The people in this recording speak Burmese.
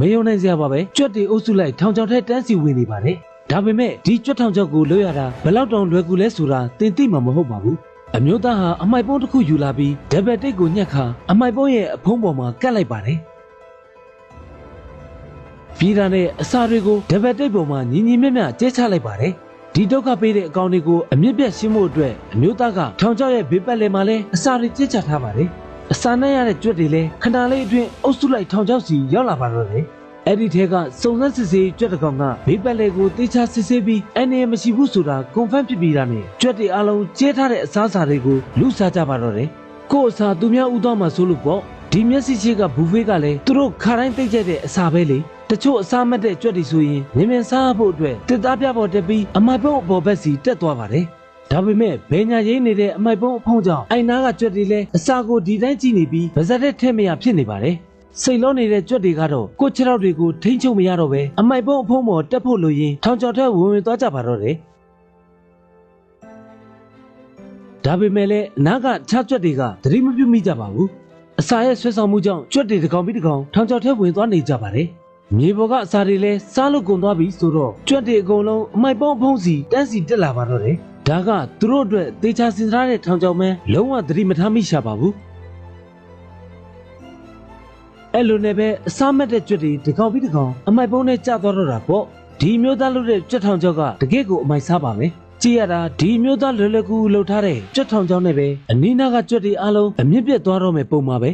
မယုံနိုင်စရာပါပဲကြွက်တွေအုပ်စုလိုက်ထောင်ချောက်ထဲတန်းစီဝင်နေပါတယ်ဒါပေမဲ့ဒီကြွက်ထောင်ချောက်ကိုလွတ်ရတာဘယ်လောက်တောင်လွယ်ကူလဲဆိုတာသင်သိမှာမဟုတ်ပါဘူးအမျိုးသားဟာအမိုက်ပုံးတစ်ခုယူလာပြီးဒဘက်တိတ်ကိုညှက်ခါအမိုက်ပုံးရဲ့အဖုံးပေါ်မှာကတ်လိုက်ပါတယ်ပြည်တာနဲ့အစာတွေကိုဒဘက်တိတ်ပေါ်မှာညီညီမျှမျှကျဲချလိုက်ပါတယ်ဒီဒုက္ခပေးတဲ့အကောင်တွေကိုအမြင့်ပြတ်ရှင်းဖို့အတွက်အမျိုးသားကထောင်ချောက်ရဲ့ဘေးပတ်လည်မှာလဲအစာတွေကျဲချထားပါတယ် အစာနဲ့ရတဲ့ကြွက်တွေလဲခဏလေးအတွင်းအုပ်စုလိုက်ထောင်ချောက်စီရောက်လာပါတော့တယ်အဲ့ဒီထဲကစုံစမ်းစစ်ဆေးကြွက်တစ်ကောင်ကဘေးပတ်လေကိုတေချာစစ်ဆေးပြီးအနေရမရှိဘူးဆိုတာကွန်ဖမ်းဖြစ်ပြီးတာနဲ့ကြွက်တွေအလုံးကျဲထားတဲ့အစားအစာတွေကိုလူစားကြပါတော့တယ်။ကို့အစာသူများဥသွားမှဆိုလို့ပေါ့ဒီမျက်စိချိကဘူဖေးကလည်းသူတို့ခါတိုင်းသိကြတဲ့အစာပဲလေတချို့အစားမတ်တဲ့ကြွက်တွေဆိုရင်မြင်မြင်စားဖို့အတွက်တစ်သားပြပေါ်တက်ပြီးအမိုက်ပုံးအပေါ်ဘက်စီတက်သွားပါတယ်။ ဒါပေမဲ့ဘယ်ညာရင်းနေတဲ့အမိုက်ပုံးအဖုံးကြောင့်အိုင်နာကကြွက်တွေလည်းအစာကိုဒီတိုင်းကြည့်နေပြီးဗဇက်တဲ့ထဲ့မရဖြစ်နေပါတယ်။စိတ်လုံးနေတဲ့ကြွက်တွေကတော့ကိုယ့်ခြေထောက်တွေကိုထိမ့်ချုပ်မရတော့ပဲအမိုက်ပုံးအဖုံးပေါ်တက်ဖို့လိုရင်ထောင်ချောက်ထဲဝင်ဝင်သွားကြပါတော့တယ်။ဒါပေမဲ့လည်းအနာကခြားကြွက်တွေကသတိမပြုမိကြပါဘူး။အစာရဲ့ဆွဲဆောင်မှုကြောင့်ကြွက်တွေတစ်ကောင်ပြီးတစ်ကောင်ထောင်ချောက်ထဲဝင်သွားနေကြပါတယ်။ မြေပေါ်ကအစာတွေလည်းစားလို့ကုန်သွားပြီဆိုတော့ကြွက်တွေအကုန်လုံးအမိုက်ပုံးအဖုံးစီတန်းစီတက်လာပါတော့တယ်။ဒါကသူတို့အတွက်သေချာစင်စားတဲ့ထောင်ချောက်မဲလုံးဝသတိမထားမိရှာပါဘူး။အဲ့လိုနဲ့ပဲအစားမက်တဲ့ကြွက်တွေတစ်ကောင်ပြီးတစ်ကောင်အမိုက်ပုံးနဲ့ကျသွားတော့တာပေါ့ဒီမျိုးသားလို့တဲ့ကြွက်ထောင်ချောက်ကတကယ့်ကိုအမိုက်စားပါပဲကြည့်ရတာဒီမျိုးသားလွယ်လွယ်ကူကူလှုပ်ထားတဲ့ကြွက်ထောင်ချောက်နဲ့ပဲအနီးနားကကြွက်တွေအားလုံးအမြင့်ပြတ်သွားတော့မယ်ပုံပါပဲ